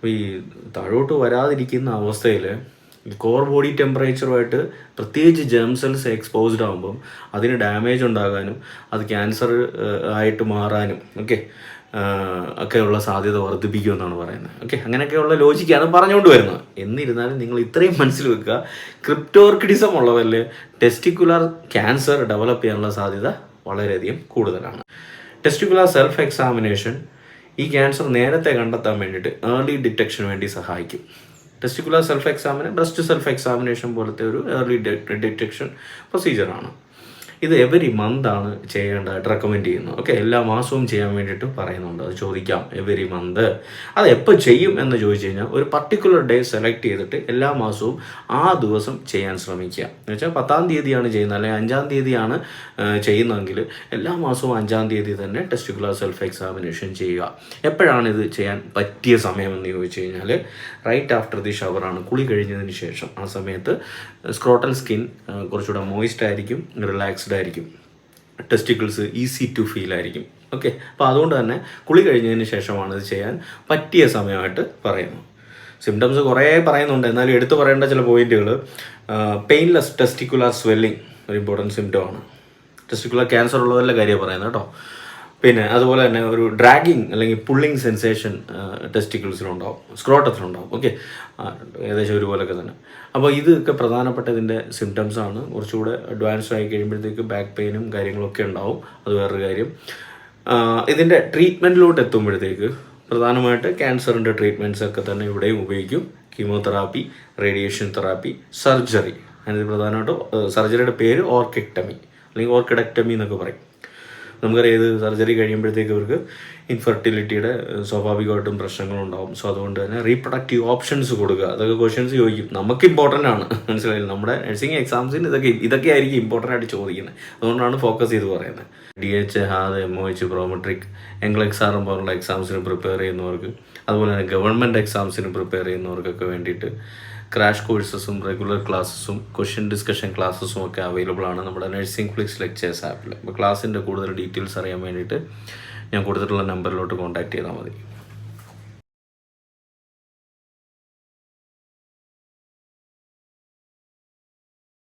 അപ്പോൾ ഈ താഴോട്ട് വരാതിരിക്കുന്ന അവസ്ഥയിൽ കോർ ബോഡി ടെമ്പറേച്ചറുമായിട്ട് പ്രത്യേകിച്ച് ജേം സെൽസ് എക്സ്പോസ്ഡ് ആകുമ്പം അതിന് ഡാമേജ് ഉണ്ടാകാനും അത് ക്യാൻസർ ആയിട്ട് മാറാനും ഓക്കെ ഒക്കെയുള്ള സാധ്യത വർദ്ധിപ്പിക്കുമെന്നാണ് പറയുന്നത് ഓക്കെ അങ്ങനെയൊക്കെയുള്ള ലോജിക്കാണ് പറഞ്ഞുകൊണ്ട് വരുന്നത്. എന്നിരുന്നാലും നിങ്ങൾ ഇത്രയും മനസ്സിൽ വെക്കുക ക്രിപ്റ്റോർക്കിഡിസം ഉള്ളവരിൽ ടെസ്റ്റിക്കുലർ ക്യാൻസർ ഡെവലപ്പ് ചെയ്യാനുള്ള സാധ്യത വളരെയധികം കൂടുതലാണ്. ടെസ്റ്റിക്കുലർ സെൽഫ് എക്സാമിനേഷൻ ഈ ക്യാൻസർ നേരത്തെ കണ്ടെത്താൻ വേണ്ടിയിട്ട് ഏർലി ഡിറ്റക്ഷന് വേണ്ടി സഹായിക്കും. ടെസ്റ്റിക്കുലർ സെൽഫ് എക്സാമിന് ബ്രസ്റ്റ് സെൽഫ് എക്സാമിനേഷൻ പോലത്തെ ഒരു ഏർലി ഡിറ്റക്ഷൻ പ്രൊസീജിയറാണ് ഇത് എവരി ആണ് ചെയ്യേണ്ടതായിട്ട് റെക്കമെൻഡ് ചെയ്യുന്നു ഓക്കെ എല്ലാ മാസവും ചെയ്യാൻ വേണ്ടിയിട്ട് പറയുന്നുണ്ട്. അത് ചോദിക്കാം എവരി മന്ത് അത് എപ്പോൾ ചെയ്യും എന്ന് ചോദിച്ചു കഴിഞ്ഞാൽ ഒരു പർട്ടിക്കുലർ ഡേ സെലക്ട് ചെയ്തിട്ട് എല്ലാ മാസവും ആ ദിവസം ചെയ്യാൻ ശ്രമിക്കുക. എന്ന് വെച്ചാൽ പത്താം തീയതിയാണ് ചെയ്യുന്നത് അല്ലെങ്കിൽ അഞ്ചാം തീയതിയാണ് ചെയ്യുന്നതെങ്കിൽ എല്ലാ മാസവും അഞ്ചാം തീയതി തന്നെ ടെസ്റ്റിക്കുലർ സെൽഫ് എക്സാമിനേഷൻ ചെയ്യുക. എപ്പോഴാണ് ഇത് ചെയ്യാൻ പറ്റിയ സമയമെന്ന് ചോദിച്ചു കഴിഞ്ഞാൽ റൈറ്റ് ആഫ്റ്റർ ദി ഷവറാണ് കുളി കഴിഞ്ഞതിന് ശേഷം ആ സമയത്ത് സ്ക്രോട്ടൽ സ്കിൻ കുറച്ചുകൂടെ മോയിസ്റ്റ് ആയിരിക്കും റിലാക്സ്ഡ് ആയിരിക്കും ടെസ്റ്റിക്കിൾസ് ഈസി ടു ഫീൽ ആയിരിക്കും. ഓക്കെ അപ്പോൾ അതുകൊണ്ട് തന്നെ കുളി കഴിഞ്ഞതിന് ശേഷമാണ് ഇത് ചെയ്യാൻ പറ്റിയ സമയമായിട്ട് പറയുന്നു സിംറ്റംസ് കുറേ പറയുന്നുണ്ട്. എന്നാലും എടുത്തു പറയേണ്ട ചില പോയിന്റുകൾ പെയിൻലെസ് ടെസ്റ്റിക്കുലർ സ്വെല്ലിംഗ് ഒരു ഇമ്പോർട്ടന്റ് സിംറ്റം ആണ്. ടെസ്റ്റിക്കുലർ ക്യാൻസർ ഉള്ളതല്ല കാര്യമാണ് പറയുന്നത് കേട്ടോ. പിന്നെ അതുപോലെ തന്നെ ഒരു ഡ്രാഗിങ് അല്ലെങ്കിൽ പുള്ളിങ് സെൻസേഷൻ ടെസ്റ്റിക്കിൾസിലുണ്ടാവും സ്ക്രോട്ടത്തിലുണ്ടാവും ഓക്കെ ഏകദേശം ഒരുപോലൊക്കെ തന്നെ. അപ്പോൾ ഇതൊക്കെ പ്രധാനപ്പെട്ട ഇതിന്റെ സിംറ്റംസ് ആണ്. കുറച്ചുകൂടെ അഡ്വാൻസ് ആയി കഴിയുമ്പോഴത്തേക്ക് ബാക്ക് പെയിനും കാര്യങ്ങളൊക്കെ ഉണ്ടാവും. അത് വേറൊരു കാര്യം. ഇതിന്റെ ട്രീറ്റ്മെന്റിലോട്ട് എത്തുമ്പോഴത്തേക്ക് പ്രധാനമായിട്ട് ക്യാൻസറിന്റെ ട്രീറ്റ്മെന്റ്സ് ഒക്കെ തന്നെ ഇവിടെയും ഉപയോഗിക്കും. കീമോതെറാപ്പി റേഡിയേഷൻ തെറാപ്പി സർജറി അതിന് പ്രധാനമായിട്ടും സർജറിയുടെ പേര് ഓർക്കിക്ടമി അല്ലെങ്കിൽ ഓർക്കിഡക്ടമി എന്നൊക്കെ പറയും. നമുക്കറിയാം ഇത് സർജറി കഴിയുമ്പോഴത്തേക്ക് ഇവർക്ക് ഇൻഫെർട്ടിലിറ്റിയുടെ സ്വാഭാവികമായിട്ടും പ്രശ്നങ്ങളുണ്ടാവും. സോ അതുകൊണ്ട് തന്നെ റീപ്രൊഡക്റ്റീവ് ഓപ്ഷൻസ് കൊടുക്കുക. അതൊക്കെ ക്വസ്റ്റ്യൻസ് ചോദിക്കും. നമുക്ക് ഇമ്പോർട്ടന്റ് ആണ്. മനസ്സിലായില്ല? നമ്മുടെ നഴ്സിംഗ് എക്സാംസിന് ഇതൊക്കെ ഇതൊക്കെ ആയിരിക്കും ഇമ്പോർട്ടന്റ് ആയിട്ട് ചോദിക്കുന്നത്. അതുകൊണ്ടാണ് ഫോക്കസ് ചെയ്ത് പറയുന്നത്. D H HAAD M O H Prometric എങ്കിൾ എക്സാറും പോലുള്ള എക്സാംസിന് പ്രിപ്പയർ ചെയ്യുന്നവർക്ക് അതുപോലെ തന്നെ ഗവൺമെന്റ് എക്സാംസിന് പ്രിപ്പയർ ചെയ്യുന്നവർക്കൊക്കെ വേണ്ടിയിട്ട് ക്രാഷ് കോഴ്സസും റെഗുലർ ക്ലാസ്സസും ക്വസ്റ്റ്യൻ ഡിസ്കഷൻ ക്ലാസ്സസും ഒക്കെ അവൈലബിൾ ആണ് നമ്മുടെ നഴ്സിംഗ് ഫ്ലിക്സ് ലെക്ചേഴ്സ് ആപ്പിൽ അപ്പോൾ ക്ലാസ്സിന്റെ കൂടുതൽ ഡീറ്റെയിൽസ് അറിയാൻ വേണ്ടിയിട്ട് ഞാൻ കൊടുത്തിട്ടുള്ള നമ്പറിലോട്ട് കോൺടാക്ട് ചെയ്താൽ മതി.